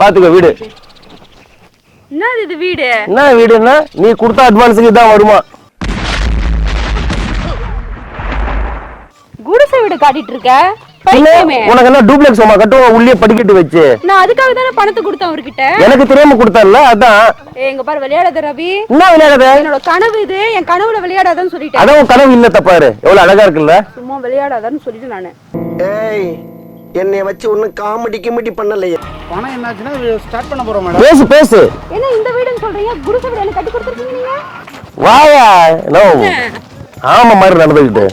பாத்துக்க வீடு. என்னது இது வீடு? என்ன வீடுன்னா நீ கொடுத்த அட்வான்ஸுக்கு தான் வருமா? குடிசை வீடு காட்டிட்டு இருக்க? உனக்கு என்ன டூப்ளெக்ஸ் அம்மா கட்டுவோம் உள்ளே படிக்கட்டு வச்சு? நான் அதுக்காக தானே பணத்தை கொடுத்தேன் அவர்கிட்ட. எனக்கு தெரியாம கொடுத்தல அதான். ஏய், எங்க பாரு விளையாடாத ரவி. என்ன விளையாடாத? என்னோட கனவு இது என் கனவுல விளையாடாதன்னு சொல்லிட்டேன். அதான் உன் கனவு இல்ல தப்பாரு எவ்வளவு அழகா இருக்குல்ல? சும்மா விளையாடாதான்னு சொல்லிட்டு நானு. ஏய் என்னை வச்சு ஒன்னும் காமெடி கிமெடி பண்ணலையே. பணம் என்னாச்சுன்னா ஸ்டார்ட் பண்ண போறோம் மேடம் பேசு பேசு. என்ன இந்த வீடுன்னு சொல்றீங்க? குடிசை வீடு எனக்கு கட்டி கொடுத்துருக்கீங்க நீங்க? வாயா நோ ஆமா மாதிரி நடந்துக்கிட்டு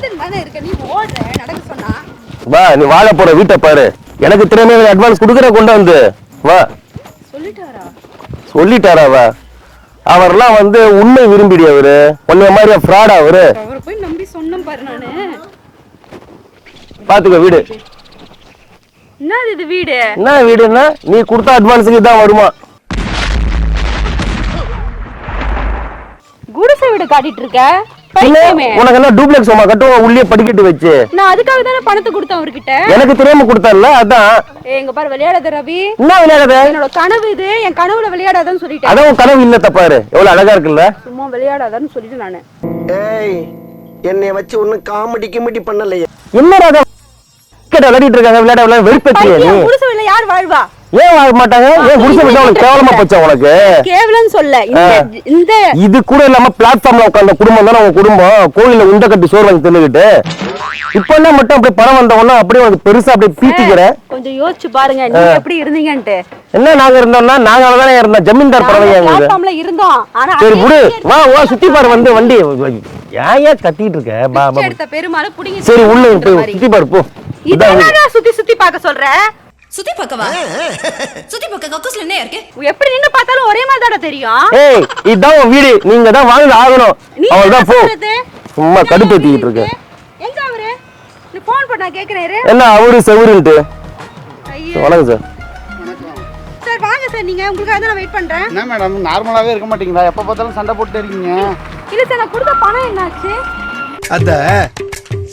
வா நீ வாழ போற வீட்டை பாரு. எனக்கு திறமையான அட்வான்ஸ் கொடுக்குற கொண்டு வந்து. வா. சொல்லிட்டாரா? சொல்லிட்டாரா வா. அவர்லாம் வந்து உண்மை விரும்பிடி அவரு? உன்னைய மாதிரியா ஃப்ராட் அவரு? அவரை போய் நம்பி சொன்னேன் பாரு நானு. பாத்துக்க வீடு. என்னது இது வீடு? என்ன வீடுன்னா நீ கொடுத்த அட்வான்ஸுக்கு தான் வருமா? குடிசை வீடு காட்டிட்டு இருக்க? உனக்கு என்ன டூப்ளெக்ஸ் கட்டுவோம் உள்ளே படிக்கட்டு வச்சு. நான் அதுக்காக தானே பணத்தை கொடுத்தேன் அவர்கிட்ட. எனக்கு தெரியாம கொடுத்தல அதான். ஏய், எங்க பாரு விளையாடாத ரவி. என்ன விளையாடாத? என்னோட கனவு இது. என் கனவுல விளையாடாதான்னு சொல்லிட்டேன். அதான் உன் கனவு இல்ல தப்பாரு எவ்வளவு அழகா இருக்குல்ல? சும்மா விளையாடாதான்னு சொல்லிட்டு நானு. ஏய் என்னை வச்சு ஒன்னும் காமெடி கிமெடி பண்ணலையே. என்னடா கிட்ட விளையாடிட்டு இருக்காங்க விளையாட விளையாட வெறுப்பேற்றியா நீ பைத்தியம் குடிசை வீடுல யார் வாழ்வா? ஏன் வாங்க மாட்டாங்க? ஏன் உனக்கு கேவலமா போச்சா உனக்கு? கேவலன்னு சொல்ல. இந்த இந்த இது கூட இல்லாம பிளாட்ஃபார்ம்ல உட்கார்ந்த குடும்பம் தானே உங்க குடும்பம்? கோயில்ல உண்டை கட்டி சோறு வாங்கி தின்னுகிட்டு இப்ப என்ன மட்டும் அப்படியே பணம் வந்த உடனே அப்படியே உனக்கு பெருசா அப்படியே பீத்திக்கிற? கொஞ்சம் யோசிச்சு பாருங்க. நீங்க எப்படி இருந்தீங்கன்ட்டு. என்ன நாங்க இருந்தோம்னா நாங்க அவ்வளவுதானே இருந்தோம். ஜமீன்தார் பறவை எங்க பிளாட்ஃபார்ம்ல இருந்தோம். சரி விடு. வா வா சுத்தி பாரு வந்து வண்டி. ஏன் ஏன் கத்திட்டு இருக்க? சரி உள்ள போய். சுத்தி பாரு போ. இதெல்லாம் சுத்தி சுத்தி பார்க்க சொல்ற? சுத்தி பார்க்கவா? சுத்தி பார்க்க கக்கூஸ்ல என்ன இருக்கு? எப்படி நின்னு பார்த்தாலும் ஒரே மாதிரி தானே தெரியும். ஏய் இதுதான் உன் வீடு. நீங்க தான் வாங்கி ஆகணும். என்ன போ? சும்மா என்ன கடுப்பேத்திக்கிட்டு இருக்க? எங்க அவரு? நீ போன் பண்ண கேக்குறாரு என்ன அவரு செவருன்ட்டு? ஐயோ. வணக்கம் சார். சார் வாங்க சார் நீங்க. உங்களுக்காக தான் நான் வெயிட் பண்றேன். என்ன மேடம் நார்மலாவே இருக்க மாட்டீங்களா? எப்ப பார்த்தாலும் சண்டை போட்டு இருக்கீங்க. இல்ல சார் நான் கொடுத்த பணம் என்னாச்சு? அத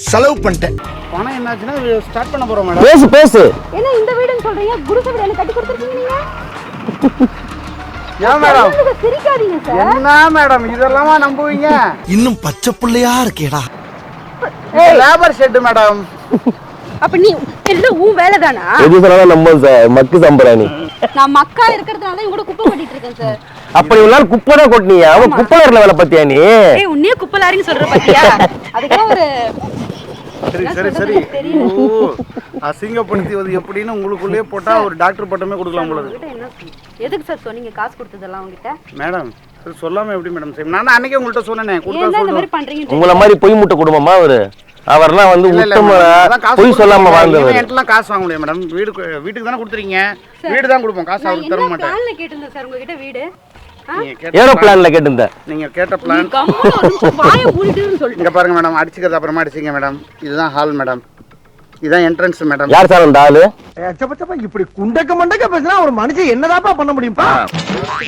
செலவு பண்ணிட்டேன். பணம் என்னாச்சுன்னா ஸ்டார்ட் பண்ண போறோம் மேடம். பேசு பேசு. என்ன இந்த வீடுன்னு சொல்றீங்க? குடிசை வீடு கட்டி கொடுத்துருக்கீங்க நீங்க? ஏன் மேடம்? என்னங்க சிரிக்காதீங்க சார் என்ன மேடம் இதெல்லாமா நம்புவீங்க? இன்னும் பச்சை புள்ளையா இருக்கேடா. Labour shed madam. அப்ப நீ எல்லாம் உன் வேலை தானா எது சொன்னாலும் சார் மக்கு சம்பராணி நான் மக்கா இருக்கிறதுனால இவங்க கூட குப்பை கொட்டிட்டு இருக்கேன் சார் அப்படி ஒரு நாள் குப்பை தான் கொட்டினியா. அவன் குப்பை வேலை பத்தியா நீ? ஏய் உன்னையே குப்பை லாரின்னு சொல்ற பாத்தியா? அதுக்கெல்லாம் ஒரு சரி சரி சரி. ஓ, அசிங்கப்படுத்துவது எப்படின்னு உங்களுக்குள்ளேயே போட்டா ஒரு டாக்டர் பட்டமே கொடுக்கலாம் சொன்னீங்க? எதுக்கு சார் சொன்னீங்க? காசு கொடுத்ததெல்லாம் உங்ககிட்ட? மேடம் சரி சொல்லாம எப்படி மேடம் சரி நான் தான் அன்னைக்கே உங்கள்கிட்ட சொன்னேனே கொடுத்தா பண்றீங்க உங்கள மாதிரி பொய் முட்டை குடும்பமா அவரு? அவர்லாம் வந்து பொய் சொல்லாம. வாழ்ந்தவர். என்கிட்டலாம் காசு வாங்க முடியாது மேடம். வீடு வீட்டுக்கு தானே கொடுத்துறீங்க வீடு தான் கொடுப்போம். காசு அவருக்கு தர மாட்டேன். கேட்டிருந்தேன் சார் உங்ககிட்ட வீடு? ஏரோப்ளான்ல கேட்டிருந்தேன் நீங்க கேட்ட பிளான் இங்க பாருங்க மேடம் அடிச்சுக்கிறது அப்புறமா அடிச்சிங்க மேடம். இதுதான் ஹால் மேடம். இதுதான் என்ட்ரன்ஸ் மேடம். யார் சார் அந்த ஆளு? இப்படி குண்டக்க மண்டக்க பேசினா ஒரு மனுஷன் என்னதாப்பா பண்ண முடியும்ப்பா?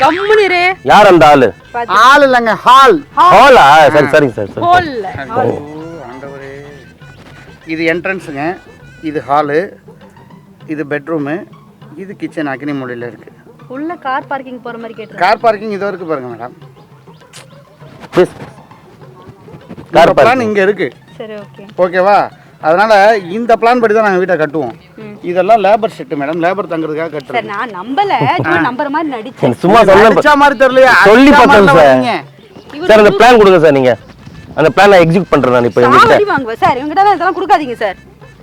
கம்முனு இரு. யார் அந்த ஆளு? ஹால் இல்லைங்க ஹால் ஹாலா சரி சரிங்க சார் சரி. ஹோல்ல ஆண்டவரே. இது என்ட்ரன்ஸுங்க இது ஹாலு இது பெட்ரூமு இது கிச்சன் அக்னி மொழியில் இருக்கு. உள்ள கார் பார்க்கிங் போற மாதிரி கேட்டிருக்கேன் கார் பார்க்கிங் இதோ இருக்கு பாருங்க மேடம். கார் பிளான் பார்க்கிங் இங்க இருக்கு. சரி ஓகே ஓகேவா அதனால இந்த பிளான் படி தான் நாங்கள் வீட்டை கட்டுவோம். இதெல்லாம் லேபர் செட்டு மேடம் லேபர் தங்குறதுக்காக சார் கட்டுறோம் நான் நம்பல. சும்மா நம்புற மாதிரி நடிச்சேன் சும்மா சொன்ன அடிச்சா மாதிரி தெரியலையா. சொல்லி பார்த்தேன் சார். சார் அந்த பிளான் கொடுங்க சார் நீங்க. அந்த பிளான் நான் எக்ஸிக்யூட் பண்றேன் நான் இப்போ சார் எல்லாம் இதெல்லாம் கொடுக்காதீங்க சார்.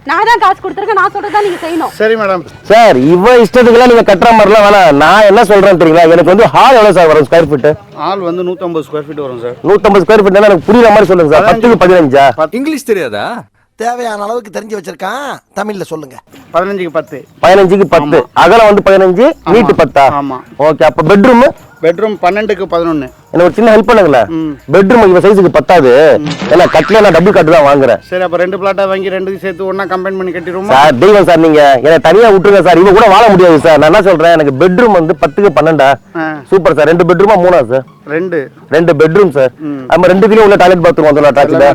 நான் தான் காசு கொடுத்துருக்கேன் நான் சொல்றதா நீங்க செய்யணும். சரி மேடம். சார் இவ இஷ்டத்துக்குலாம் நீங்க கட்டுற மாதிரிலாம் வேணாம். நான் என்ன சொல்றேன் தெரியுங்களா? எனக்கு வந்து ஹால் எவ்வளவு சார் வரும் ஸ்கொயர் ஃபீட் ஆள் வந்து நூற்றம்பது ஸ்கொயர் ஃபீட் வரும் சார். நூத்தம்பது ஸ்கொயர் ஃபீட் எனக்கு புரியுற மாதிரி சொல்லுங்க சார். பத்துக்கு பதினஞ்சா? இங்கிலீஷ் தெரியாதா? தேவையான அளவுக்கு தெரிஞ்சு வச்சிருக்கான். தமிழ்ல சொல்லுங்க. பதினஞ்சுக்கு பத்து. பதினஞ்சுக்கு பத்து. அகலம் வந்து பதினஞ்சு நீட்டு பத்தா? ஆமா. ஓகே அப்ப பெட்ரூம் பெட்ரூம் பன்னெண்டுக்கு பதினொன்று என்ன ஒரு சின்ன ஹெல்ப் பண்ணுங்களேன் பெட்ரூம் இவ சைஸுக்கு பத்தாது. ஏன்னா கட்டில நான் டபுள் கட்டு தான் வாங்குறேன். சரி அப்ப ரெண்டு பிளாட்டா வாங்கி ரெண்டு சேர்த்து ஒண்ணா கம்பைன் பண்ணி கட்டிடுவோமா? சார் தெய்வம் சார் நீங்க. என்னை தனியா விட்டுருங்க சார். இவ கூட வாழ முடியாது சார். நான் என்ன சொல்றேன் எனக்கு பெட்ரூம் வந்து பத்துக்கு பன்னெண்டா. Super sir. ரெண்டு பெட்ரூமா மூணா சார்? ரெண்டு. ரெண்டு பெட்ரூம் சார். நம்ம ரெண்டு இதுலயும் உள்ள டாய்லெட் பாத்ரூம் வந்துடும் அட்டாச்ல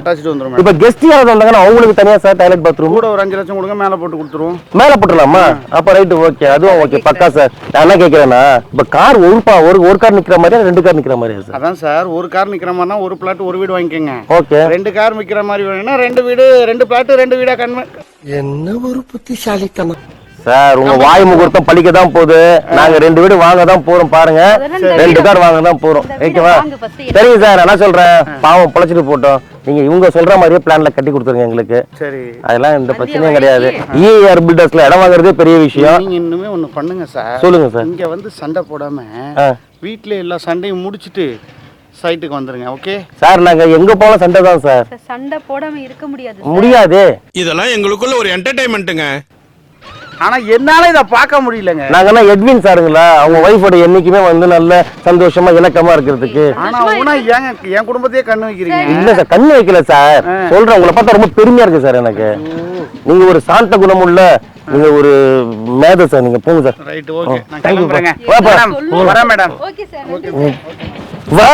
இப்ப கெஸ்ட் யாராவது வந்தாங்கன்னா அவங்களுக்கு தனியா சார் டாய்லெட் பாத்ரூம் கூட ஒரு அஞ்சு லட்சம் கொடுங்க மேல போட்டு கொடுத்துருவோம். மேல போட்டுடலாமா? அப்ப ரைட்டு ஓகே அதுவும் ஓகே பக்கா சார். நான் என்ன கேக்குறேன்னா இப்ப கார் ஒரு ஒரு ஒரு கார் நிக்கிற மாதிரியா ரெண்டு கார் நிக்கிற மாதிரியா சார். அதான் சார் ஒரு கார் நிக்கிற மாதிரினா ஒரு பிளாட் ஒரு வீடு வாங்கிக்கோங்க. ஓகே. ரெண்டு கார் விற்கிற மாதிரி வேணும்னா ரெண்டு வீடு ரெண்டு பிளாட் ரெண்டு வீடா கன்வெர்ட் என்ன ஒரு புத்திசாலித்தனம். சார் உங்க வாய் முகூர்த்தம் பழிக்க தான் போகுது நாங்க ரெண்டு வீடு வாங்க தான் போறோம் பாருங்க. ரெண்டு கார் வாங்க. தான் போறோம் ஓகேவா. சரிங்க சார் என்ன சொல்றேன்? பாவம் பொழைச்சிட்டு போட்டோம். நீங்க இவங்க சொல்ற மாதிரியே பிளான்ல கட்டி கொடுத்துருங்க எங்களுக்கு. சரி. அதெல்லாம் எந்த பிரச்சனையும் கிடையாது. இஏஆர் பில்டர்ஸ்ல இடம் வாங்குறதே பெரிய விஷயம். நீங்க இன்னுமே ஒண்ணு பண்ணுங்க சார். சொல்லுங்க சார். இங்க வந்து சண்டை போடாம ஆ. வீட்ல எல்லா சண்டையும் முடிச்சிட்டு சைட்டுக்கு வந்துருங்க ஓகே சார் நாங்க எங்க போனாலும் சண்டை தான் சார். சண்டை போடாம இருக்க முடியாது. முடியாதே. இதெல்லாம் எங்களுக்குள்ள ஒரு என்டர்டைன்மெண்ட்டுங்க ஆனா என்னால இத பார்க்க முடியலங்க. நாங்கன்னா எட்வின் சாருங்களா? அவங்க ஒய்ஃபோட என்னைக்குமே வந்து நல்ல சந்தோஷமா இணக்கமா இருக்கிறதுக்கு. ஆனா உனா ஏங்க என் குடும்பத்தையே கண்ணு வைக்கிறீங்க? இல்ல சார் கண்ணு வைக்கல சார். சொல்றேன் உங்களை பார்த்தா ரொம்ப பெருமையா இருக்கு சார் எனக்கு. நீங்க ஒரு சாந்த குணமுள்ள நீங்க ஒரு மேத சார் நீங்க போங்க சார். ரைட் ஓகே நான் Thank you, கிளம்புறேங்க. வா, மேடம் ஓகே சார். வா.